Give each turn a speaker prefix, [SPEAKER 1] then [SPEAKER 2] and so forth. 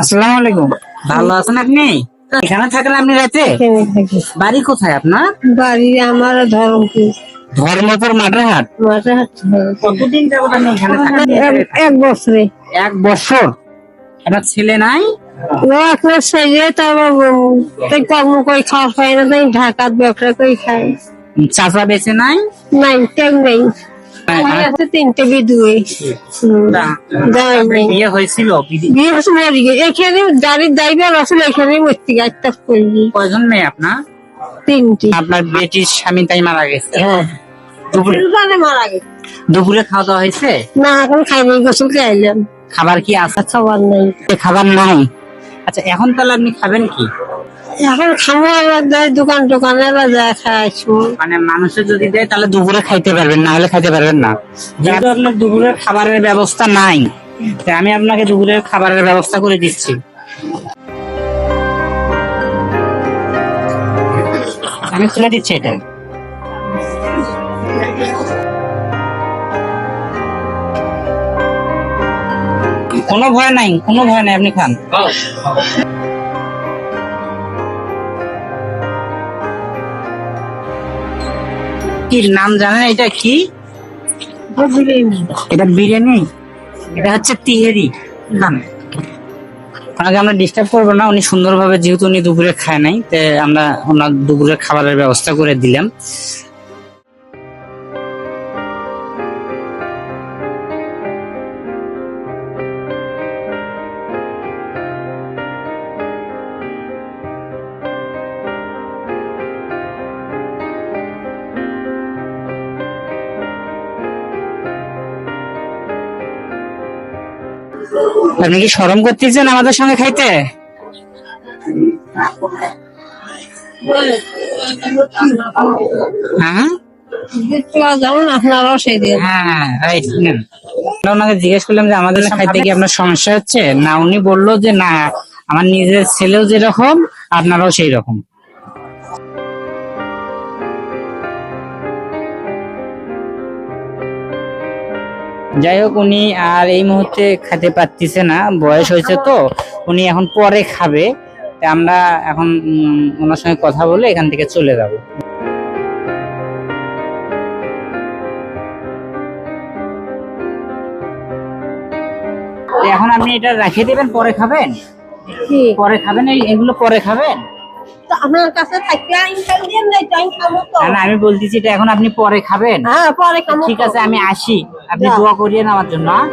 [SPEAKER 1] আসসালামু আলাইকুম। ভালো আছেন আপনি? এখানে থাকেন আপনি রাতে? বাড়ি কোথায় আপনার?
[SPEAKER 2] বাড়ি আমার ধর্মপুর।
[SPEAKER 1] ধর্মপুর মাঠের হাট
[SPEAKER 2] মাঠে হাঁটতে হবে
[SPEAKER 1] কতদিন যাবত আপনি এখানে থাকেন?
[SPEAKER 2] এক- বছরে।
[SPEAKER 1] এক বছর? আপনার ছেলে নাই?
[SPEAKER 2] আপনার ছেলে তারপর তাই কর্ম করে খাওয়া না তাই ঢাকার ব্যবসা করে খায়।
[SPEAKER 1] চাচা বেঁচে নাই?
[SPEAKER 2] নাই নেই। আমার আছে তিনটে বিধুয়ে
[SPEAKER 1] না।
[SPEAKER 2] জামাই নেই
[SPEAKER 1] বিয়ে হয়েছিল
[SPEAKER 2] বিয়ে হচ্ছে এখানে গাড়ির ড্রাইভার আসলে এখানে মরতে গাড়িটা করবি
[SPEAKER 1] কয়জন মেয়ে আপনার?
[SPEAKER 2] তিনটি।
[SPEAKER 1] আপনার বেটির স্বামী তাই মারা গেছে?
[SPEAKER 2] হ্যাঁ।
[SPEAKER 1] দুপুরে
[SPEAKER 2] মারা গেছে।
[SPEAKER 1] দুপুরে খাওয়া দাওয়া হয়েছে?
[SPEAKER 2] না এখন খাইনি গোসল খাইলাম
[SPEAKER 1] খাবার কি আছে?
[SPEAKER 2] খাবার নেই।
[SPEAKER 1] খাবার নাই। আচ্ছা এখন তাহলে আপনি খাবেন কি?
[SPEAKER 2] এখন খাবার দেয় দোকান টোকানে
[SPEAKER 1] মানে মানুষের যদি দেয়, তাহলে দুপুরে খাইতে পারবেন, না হলে খাইতে পারবেন না। যেহেতু আপনার দুপুরের খাবারের ব্যবস্থা নাই, তাই আমি আপনাকে দুপুরের খাবারের ব্যবস্থা করে দিচ্ছি। আমি খুলে দিচ্ছি এটা। কোনো ভয় নাই, কোনো ভয় নাই, আপনি খান। কি নাম জানেন এটা কি? এটা বিরিয়ানি? এটা হচ্ছে তিহেরি। নাম ওনাকে আমরা ডিস্টার্ব করব না, উনি সুন্দরভাবে, যেহেতু উনি দুপুরে খায় নাই তাই আমরা ওনার দুপুরের খাবারের ব্যবস্থা করে দিলাম। আপনি কি সরম করতেছেন আমাদের সঙ্গে খাইতে? হ্যাঁ? হ্যাঁ ওনাকে জিজ্ঞেস করলাম যে আমাদের খাইতে কি আপনার সমস্যা হচ্ছে? না, উনি বলল যে না, আমার নিজের ছেলেও যেরকম, আপনারাও সেই রকম। যাই হোক উনি আর এই মুহূর্তে খেতে পারতেছে না বয়স হয়েছে তো উনি এখন পরে খাবে। আমরা এখন ওনার সঙ্গে কথা বলে এখান থেকে চলে যাব। এখন আপনি এটা রেখে দিবেন পরে খাবেন? পরে খাবেন এগুলো পরে খাবেন?
[SPEAKER 2] তো আপনার কাছে থাকলে ইনকাম দিয়ে নেই আমি খাব তো
[SPEAKER 1] না আমি বলতেছি এটা এখন আপনি পরে খাবেন
[SPEAKER 2] হ্যাঁ পরে খাব
[SPEAKER 1] ঠিক আছে আমি আসি আপনি
[SPEAKER 2] যা।
[SPEAKER 1] দোয়া করিয়েন আমার জন্য হ্যাঁ?